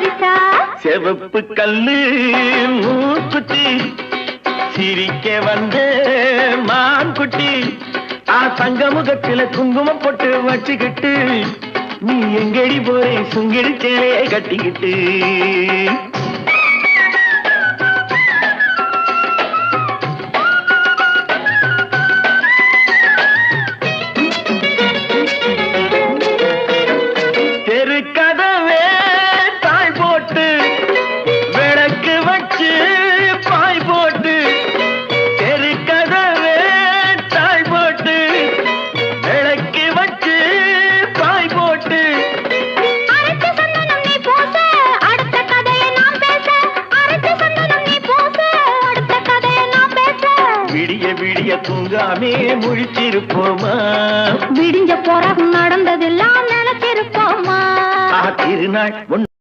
பரிசா செவப்பு கல்லு மூக்குட்டி சிரிக்க வந்த மான்குட்டி. ஆ தங்க முகத்துல குங்குமம் போட்டு வச்சுக்கிட்டு. நீ எங்கடி போறே? சுங்கிடி சேலையை கட்டிக்கிட்டு. விடிய விடிய தூங்காமே முழிச்சிருப்போமா? விடிஞ்ச பிறகு நடந்ததெல்லாம் நினைச்சிருப்போமா? திருநாள்